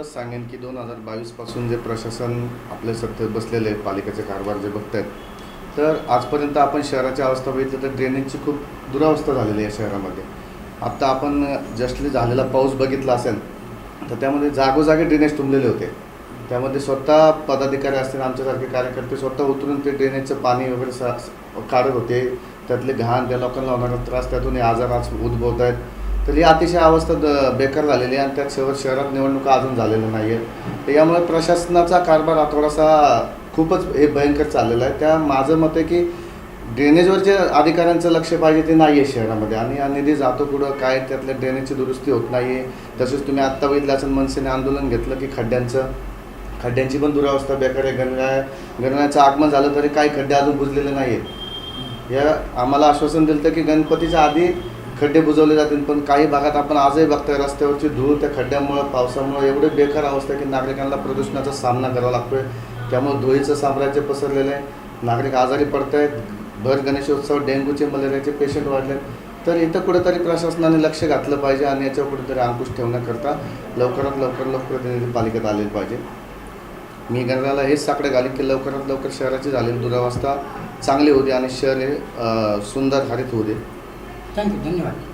एवढंच सांगेन की दोन हजार बावीसपासून जे प्रशासन आपल्या सत्तेत बसलेले आहे पालिकेचे कारभार जे बघत आहेत तर आजपर्यंत आपण शहराची अवस्था बघितली तर ड्रेनेजची खूप दुरावस्था झालेली आहे शहरामध्ये. आत्ता आपण जस्टली झालेला पाऊस बघितला असेल तर त्यामध्ये जागोजागी ड्रेनेज तुंबलेले होते. त्यामध्ये स्वतः पदाधिकारी असतील आमच्यासारखे कार्यकर्ते स्वतः उतरून ते ड्रेनेजचं पाणी वगैरे सा काढत होते. त्यातले घाण त्या लोकांना होणारा त्रास त्यातून हे आजार आज उद्भवत आहेत. तर ही अतिशय अवस्था द- बेकार झालेली आहे आणि त्यात शहर शहरात निवडणुका अजून झालेल्या नाही आहेत तर यामुळे प्रशासनाचा कारभार हा थोडासा खूपच हे भयंकर चाललेला आहे. त्या माझं मत आहे की ड्रेनेजवर जे अधिकाऱ्यांचं लक्ष पाहिजे ते नाही आहे शहरामध्ये. आणि हा निधी जातो कुठं काय त्यातल्या ड्रेनेजची दुरुस्ती होत नाही आहे तसेच तुम्ही आत्ता बघितलं असेल मनसेने आंदोलन घेतलं की खड्ड्यांचं. खड्ड्यांची पण दुरावस्था बेकार आहे. गणराय गणरायाचं आगमन झालं तरी काही खड्डे अजून बुजलेले नाही आहेत या आम्हाला आश्वासन दिलं तर की गणपतीच्या आधी खड्डे बुजवले जातील पण काही भागात आपण आजही बघतोय रस्त्यावरची धूळ त्या खड्ड्यामुळं पावसामुळं एवढे बेकार अवस्था आहे की नागरिकांना प्रदूषणाचा सामना करावा लागतोय. त्यामुळे धुळीचं साम्राज्य पसरलेलं आहे. नागरिक आजारी पडत आहेत भर गणेशोत्सव डेंग्यूचे मलेरियाचे पेशंट वाढले तर इथं कुठेतरी प्रशासनाने लक्ष घातलं पाहिजे आणि याच्यावर कुठेतरी अंकुश ठेवण्याकरता लवकरात लवकर लोकप्रतिनिधी पालिकेत आले पाहिजे. मी गणराला हेच साकडे घालीन की लवकरात लवकर शहराची झालेली दुरावस्था चांगली होऊ दे आणि शहर हे सुंदर हरित 干个什么？